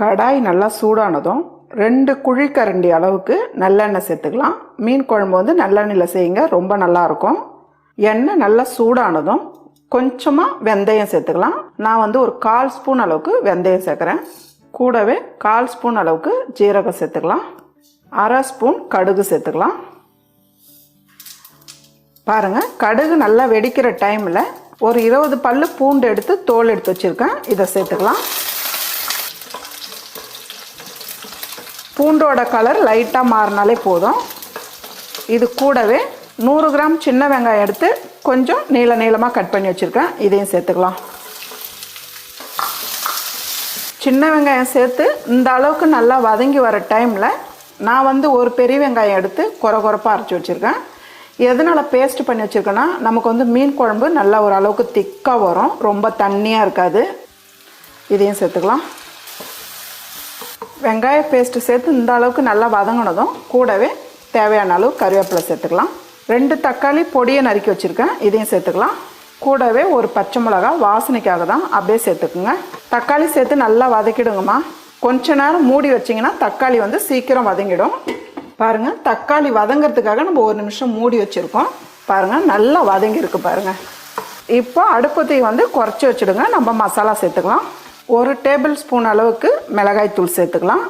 கடாய் நல்லா சூடானதும் ரெண்டு குழிக்கரண்டி அளவுக்கு நல்லெண்ணெய் சேர்த்துக்கலாம். மீன் குழம்பு வந்து நல்லெண்ணெயில் செய்யுங்க ரொம்ப நல்லாயிருக்கும். எண்ணெய் நல்லா சூடானதும் கொஞ்சமாக வெந்தயம் சேர்த்துக்கலாம். நான் வந்து ஒரு கால் ஸ்பூன் அளவுக்கு வெந்தயம் சேர்க்குறேன். கூடவே கால் ஸ்பூன் அளவுக்கு ஜீரகம் சேர்த்துக்கலாம். அரை ஸ்பூன் கடுகு சேர்த்துக்கலாம். பாருங்கள் கடுகு நல்லா வெடிக்கிற டைமில் ஒரு இருபது பல்லு பூண்டு எடுத்து தோல் எடுத்து வச்சுருக்கேன். இதை சேர்த்துக்கலாம். பூண்டோட கலர் லைட்டாக மாறினாலே போதும். இது கூடவே நூறு கிராம் சின்ன வெங்காயம் எடுத்து கொஞ்சம் நீள நீளமாக கட் பண்ணி வச்சுருக்கேன். இதையும் சேர்த்துக்கலாம். சின்ன வெங்காயம் சேர்த்து இந்த அளவுக்கு நல்லா வதங்கி வர டைமில் நான் வந்து ஒரு பெரிய வெங்காயம் எடுத்து குறை குறைப்பாக அரைச்சி வச்சுருக்கேன். எதனால் பேஸ்ட் பண்ணி வச்சுருக்கேன்னா நமக்கு வந்து மீன் குழம்பு நல்லா ஒரு அளவுக்கு திக்காக வரும். ரொம்ப தண்ணியாக இருக்காது. இதையும் சேர்த்துக்கலாம். வெங்காய பேஸ்ட்டு சேர்த்து இந்த அளவுக்கு நல்லா வதங்கினதும் கூடவே தேவையான அளவு கருவேப்பிலை சேர்த்துக்கலாம். ரெண்டு தக்காளி பொடியை நறுக்கி வச்சுருக்கேன். இதையும் சேர்த்துக்கலாம். கூடவே ஒரு பச்சை மிளகா வாசனைக்காக தான் அப்படியே சேர்த்துக்குங்க. தக்காளி சேர்த்து நல்லா வதக்கிடுங்கம்மா. கொஞ்ச நேரம் மூடி வச்சிங்கன்னா தக்காளி வந்து சீக்கிரம் வதங்கிடும். பாருங்கள் தக்காளி வதங்கிறதுக்காக நம்ம ஒரு நிமிஷம் மூடி வச்சுருக்கோம். பாருங்கள் நல்லா வதங்கியிருக்கு பாருங்கள் இப்போ அடுப்பு வந்து குறைச்சி வச்சுடுங்க. நம்ம மசாலா சேர்த்துக்கலாம். ஒரு டேபிள் ஸ்பூன் அளவுக்கு மிளகாய் தூள் சேர்த்துக்கலாம்.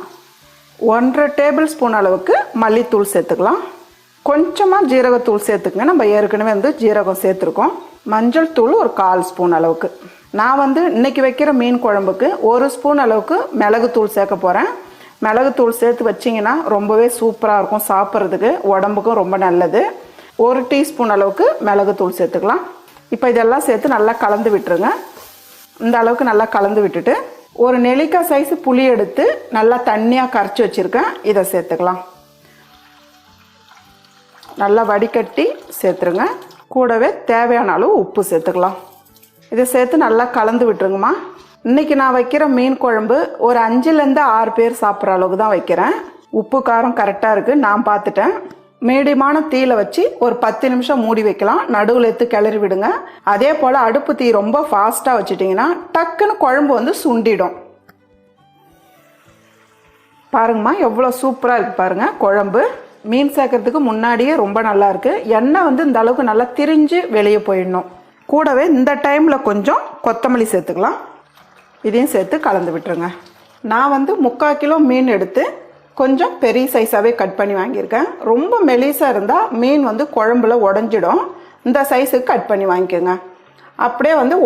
ஒன்றரை டேபிள் ஸ்பூன் அளவுக்கு மல்லித்தூள் சேர்த்துக்கலாம். கொஞ்சமாக ஜீரகத்தூள் சேர்த்துக்குங்க. நம்ம ஏற்கனவே வந்து ஜீரகம் சேர்த்துருக்கோம். மஞ்சள் தூள் ஒரு கால் ஸ்பூன் அளவுக்கு. நான் வந்து இன்னைக்கு வைக்கிற மீன் குழம்புக்கு ஒரு ஸ்பூன் அளவுக்கு மிளகுத்தூள் சேர்க்க போகிறேன் மிளகுத்தூள் சேர்த்து வச்சிங்கன்னா ரொம்பவே சூப்பராக இருக்கும் சாப்பிட்றதுக்கு உடம்புக்கும் ரொம்ப நல்லது. ஒரு டீஸ்பூன் அளவுக்கு மிளகுத்தூள் சேர்த்துக்கலாம். இப்போ இதெல்லாம் சேர்த்து நல்லா கலந்து விட்டுருங்க. இந்த அளவுக்கு நல்லா கலந்து விட்டுட்டு ஒரு நெல்லிக்காய் சைஸ் புளி எடுத்து நல்லா தண்ணியாக கரைச்சி வச்சுருக்கேன். இதை சேர்த்துக்கலாம். நல்லா வடிகட்டி சேர்த்துருங்க. கூடவே தேவையான அளவு உப்பு சேர்த்துக்கலாம். இதை சேர்த்து நல்லா கலந்து விட்டுருங்கம்மா. இன்றைக்கி நான் வைக்கிற மீன் குழம்பு ஒரு அஞ்சுலேருந்து ஆறு பேர் சாப்பிட்ற அளவுக்கு தான் வைக்கிறேன். உப்பு காரம் கரெக்டாக இருக்குது நான் பார்த்துட்டேன். மீடியமான தீயில வச்சு ஒரு பத்து நிமிஷம் மூடி வைக்கலாம். நடுவில் எடுத்து கிளறி விடுங்க. அதே போல் அடுப்பு தீ ரொம்ப ஃபாஸ்ட்டாக வச்சுட்டிங்கன்னா டக்குன்னு குழம்பு வந்து சுண்டிடும். பாருங்கம்மா எவ்வளோ சூப்பராக இருக்குது பாருங்கள் குழம்பு. மீன் சேர்க்கறதுக்கு முன்னாடியே ரொம்ப நல்லா இருக்கு. எண்ணெய் வந்து இந்த அளவுக்கு நல்லா திரிஞ்சு வெளியே போயிடணும். கூடவே இந்த டைமில் கொஞ்சம் கொத்தமல்லி சேர்த்துக்கலாம். இதையும் சேர்த்து கலந்து விட்டுருங்க. நான் வந்து முக்கால் கிலோ மீன் எடுத்து கொஞ்சம் பெரிய சைஸாகவே கட் பண்ணி வாங்கியிருக்கேன். ரொம்ப மெலிசாக இருந்தால் மீன் வந்து குழம்புல உடஞ்சிடும். இந்த சைஸுக்கு கட் பண்ணி வாங்கிக்கோங்க. அப்படியே வந்து